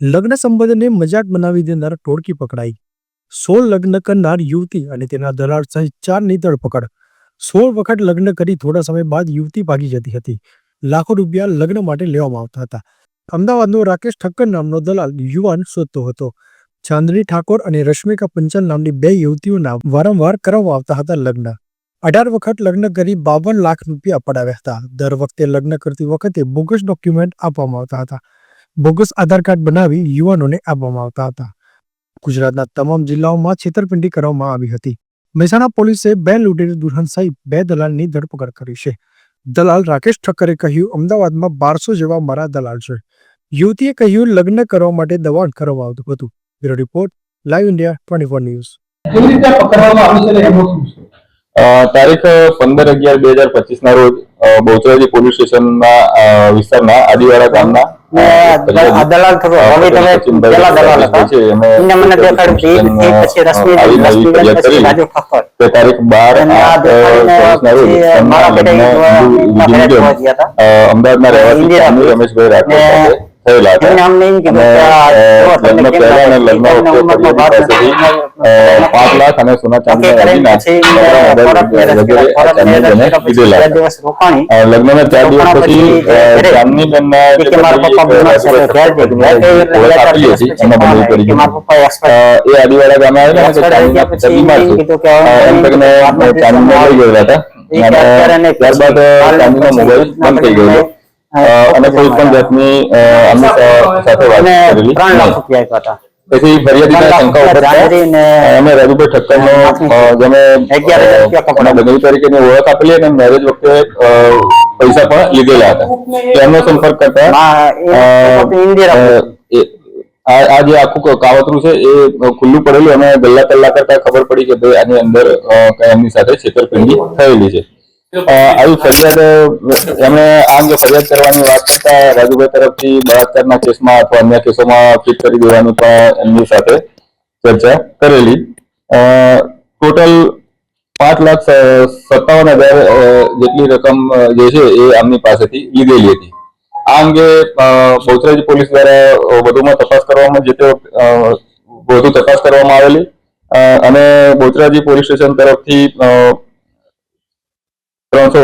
લગ્ન સંબંધને મજાક બનાવી દેનાર ટોળકી પકડાઈ. સોળ લગ્ન કરનાર યુવતી અને તેના દલાલ સહિત ચારની ધરપકડ સોળ વખત લગ્ન કરી થોડા સમય બાદ યુવતી ભાગી જતી હતી. લાખો રૂપિયા લગ્ન માટે લેવામાં આવતા હતા. અમદાવાદનો રાકેશ ઠક્કર નામનો દલાલ યુવાન શોધતો હતો. ચાંદની ઠાકોર અને રશ્મિકા પંચાલ નામની બે યુવતીઓના વારંવાર કરવામાં આવતા હતા લગ્ન. અઢાર વખત લગ્ન કરી બાવન લાખ રૂપિયા પડાવ્યા હતા. દર વખતે લગ્ન કરતી વખતે બોગસ ડોક્યુમેન્ટ આપવામાં આવતા હતા. બોગસ આધાર કાર્ડ બનાવી યુવાનોને આપવામાં આવતા હતા. ગુજરાતના તમામ જિલ્લાઓમાં છેતરપિંડી કરવામાં આવી હતી. મહેસાણા પોલીસે બે લૂંટેરી દુલ્હન સહિત બે દલાલની ધરપકડ કરી છે. દલાલ રાકેશ ઠક્કરે કહ્યું અમદાવાદમાં બારસો જેવા મારા દલાલ છે. યુવતીએ કહ્યું લગ્ન કરવા માટે દબાણ કરવામાં આવતું હતું. Bureau report live India twenty four news. તારીખ પંદર અગિયાર બે હજાર પચીસ ના રોજ બહુચરાજી પોલીસ સ્ટેશનના વિસ્તારના આદિવાડા ગામના દલાલ થતો હવે તમે પેલા દલાલ હતા. એમને મને દેખાડ્યું એ- પછી રશ્મિ પછી રાજુ ઠક્કર તે તારીખ બાર એમને આ આઠ, અ, દેખાડીને ચોવીસના રોજ પછી એમના મારા બેટા અમદાવાદના રહેવાસી રમેશભાઈ રાઠોડ થયેલા હતા એમને અમને એમ કીધું અને, કે આ અ, જો તમે લગ્ન કેમ પહેલા અને લાગે? લગ્ન તમને વખતે ઉંમરનો ભાર ફરિયાદી પાસેથી, અ, પાંચ લાખ અને સોના ચાંદીના નક્કી કરીને દાગીના, પછી અ, કોર્ટ મેરેજ વગેરે કર્યા. કોર્ટ ચાંદની મેરેજ બેને કર્યા પછી લીધેલા બે હતા. દિવસ રોકાણી અ, લગ્નના ચાર દિવસ રોકાણા પછી પછી અ, ઘરે ચાંદની બેનના એ જે કે મારા બધી, પપ્પા અ, બીમાર છે એટલે ઘેર જઈ ગયા. એટલે એ ઓળખ બે ચાર આપેલી દિવસ હતી, પછી એમાં બદલી ફોન કરી આવ્યો કે મારા પપ્પા expire અ, એ આદિવાડા ગામે આવેલા અને expire થઈ ગયા ચાંદીના પછી બીમાર એમ છે. કીધું કે અ, એમ કરીને આત્મહત્યા ચાંદીને લઈ ગયેલા હતા એ અને અત્યારે ને પછી ત્યારબાદ હાલ ચાંદીનો પછી મોબાઈલ બંધ થઈ ગયેલો અ, અને કોઈ પણ જાતની અ, સાથે વાત કરેલી. ત્રણ લાખ રૂપિયા આપ્યા હતા. તેથી ફરિયાદીના શંકા ને અમે રાજુભાઈ ઠક્કરનો કપડાં. બદલી તરીકેની ઓળખ આપેલી અને મેરેજ વખતે પૈસા પણ લીધેલા હતા. એમનો સંપર્ક કરતા આ જે આખું કાવતરું છે એ ખુલ્લું પડેલું અને ગલ્લા કલ્લા કરતા ખબર પડી કે ભાઈ આની અંદર એમની સાથે છેતરપિંડી થયેલી છે. આવી ફરિયાદ એમણે આ અંગે ફરિયાદ કરવાની વાત કરતા રાજુભાઈ તરફથી બળાત્કારના કેસમાં અથવા અન્ય કેસોમાં ફિટ કરી દેવાની પણ એમની સાથે ચર્ચા કરેલી. ટોટલ પાંચ લાખ સત્તાવન હજાર જેટલી રકમ જે છે એ આમની પાસેથી લીધેલી હતી. આ અંગે બહુચરાજી પોલીસ દ્વારા વધુમાં તપાસ કરવામાં જે તે વધુ તપાસ કરવામાં આવેલી. અને બહુચરાજી પોલીસ સ્ટેશન તરફથી ત્રણસો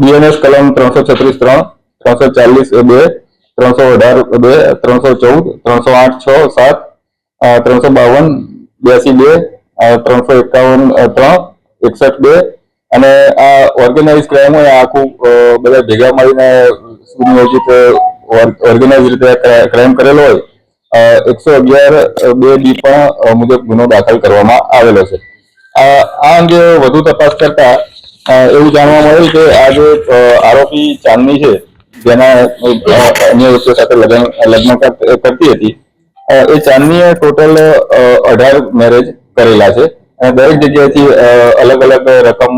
બીએનએસ કલમ ત્રણસો છત્રીસ ત્રણ, ત્રણસો ચાલીસ બે, ત્રણસો અઢાર બે, ત્રણસો ચૌદ, ત્રણસો આઠ છ, સાત ત્રણસો બાવન, બ્યાસી બે ત્રણસો એકાવન ત્રણ, એકસઠ બે. અને આ ઓર્ગેનાઇઝ ક્રાઇમ હોય આખું બધા ભેગા મળીને સુનિયોજિત ઓર્ગેનાઇઝ રીતે ક્રાઇમ કરેલો હોય એકસો અગિયાર બે બી પણ મુજબ ગુનો દાખલ કરવામાં આવેલો છે. આ અંગે વધુ તપાસ કરતા એવું જાણવા મળ્યું કે આ જે આરોપી ચાંદની છે જેના અન્ય વ્યક્તિઓ સાથે લગ્ન લગ્ન કરતી હતી એ ચાંદનીએ ટોટલ અઢાર મેરેજ કરેલા છે. અને દરેક જગ્યાએથી અલગ અલગ રકમ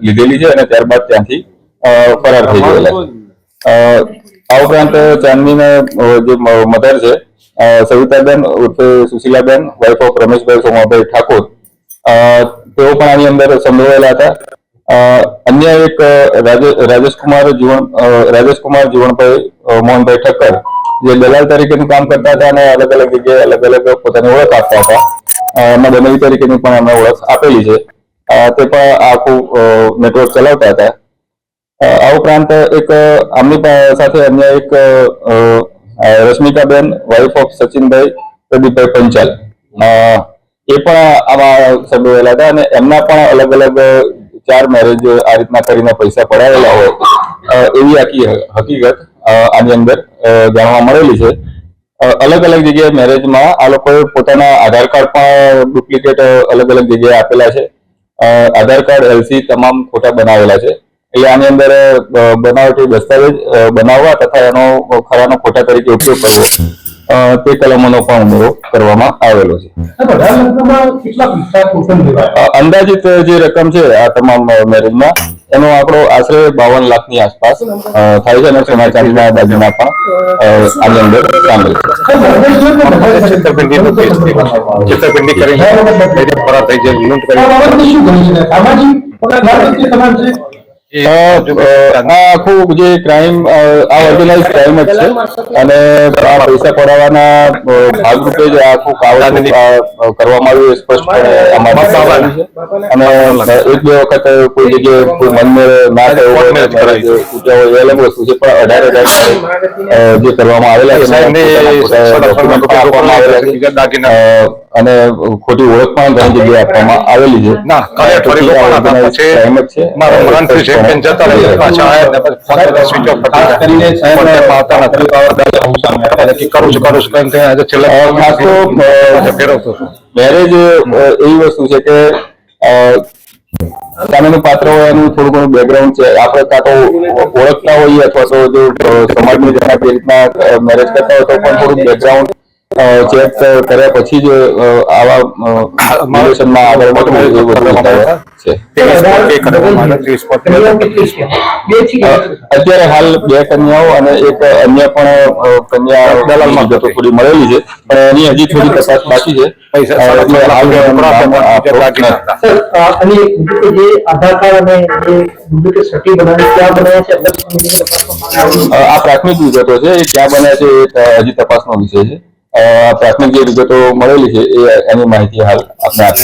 લીધેલી છે અને ત્યારબાદ ત્યાંથી ફરાર થઈ ગયેલા આ ઉપરાંત ચાંદનીના જે મધર છે સવિતાબેન ઉર્ફે સુશીલાબેન વાઇફ ઓફ રમેશભાઈ સોમાભાઈ ઠાકોર તેઓ પણ આની અંદર સંડોવાયેલા હતા. અન્ય એક રાજેશકુમાર જીવન રાજેશકુમાર જીવનભાઈ મોહનભાઈ ઠક્કર, જે દલાલ તરીકેનું કામ કરતા હતા અને અલગ અલગ જગ્યાએ અલગ અલગ પોતાની ઓળખ આપતા હતા. એમાં દલાલી તરીકેની પણ એમને ઓળખ આપેલી છે. તે પણ આખું નેટવર્ક ચલાવતા હતા. આ ઉપરાંત એક આમની સાથે અન્ય એક રશ્મિકાબેન વાઇફ ઓફ સચિનભાઈ, પ્રદીપભાઈ પંચાલ. એ પણ આમાં સંડોવાયેલા હતા અને એમના પણ અલગ અલગ ચાર મેરેજ આ રીતના કરીને પૈસા પડાવેલા હોય એવી આખી હકીકત આની અંદર જાણવા મળેલી છે. અલગ અલગ જગ્યાએ મેરેજમાં આ લોકોએ પોતાના આધાર કાર્ડ પણ ડુપ્લિકેટ અલગ અલગ જગ્યાએ આપેલા છે. આધાર કાર્ડ એલસી તમામ ખોટા બનાવેલા છે. એટલે આની અંદર બનાવટી દસ્તાવેજ બનાવવા તથા એનો ખરાનો ખોટા તરીકે ઉપયોગ કરવો. તે કલમોનો પણ ઉમેરો કરવામાં આવેલો છે. અંદાજિત જે રકમ છે આ તમામ મેરેજમાં એનો આંકડો આશરે બાવન લાખની આસપાસ થાય છે અને સોના ચાંદીના દાગીના પણ આની અંદર સામેલ છે. છેતરપિંડી કરી છે આખું જે ક્રાઇમ આ ઓર્ગેનાઇઝ ક્રાઇમ જ છે. અને આ પૈસા પડાવવાના ભાગરૂપે જ આખું કાવડાને કરવામાં આવ્યું સ્પષ્ટ સ્પષ્ટપણે અને એક બે વખત કોઈ જગ્યાએ કોઈ મનમેળ ના થયો હોય અલગ વસ્તુ છે પણ અઢાર હજાર જે કરવામાં આવેલા છે છે. અને ખોટી ઓળખ પણ ઘણી જગ્યાએ આપવામાં આવેલી છે જતા. પાછા ને પછી ફોન કરી કરીને. આવતા નથી. સામે કરું છું કરું છું આજે છેલ્લે તો ફેરવતો મેરેજ એવી વસ્તુ છે કે સામેનું પાત્ર હોય એનું થોડું ઘણું બેકગ્રાઉન્ડ છે આપણે કાં તો ઓળખતા હોઈએ અથવા તો જો સમાજની જણા રીતના મેરેજ કરતા હોય તો પણ થોડું બેકગ્રાઉન્ડ ચેક કર્યા પછી જ આવા? અત્યારે હાલ બે કન્યાઓ અને એક અન્ય પણ કન્યા દલાલમાં જતો થોડી મળેલી છે. પણ એની હજી થોડી કસાત બાકી છે. આ પ્રાથમિક વિગતો છે. એ ક્યાં બન્યા છે એ હજી તપાસનો વિષય છે. પ્રાથમિક જે વિગતો મળેલી છે એ એની માહિતી હાલ આપણે આપી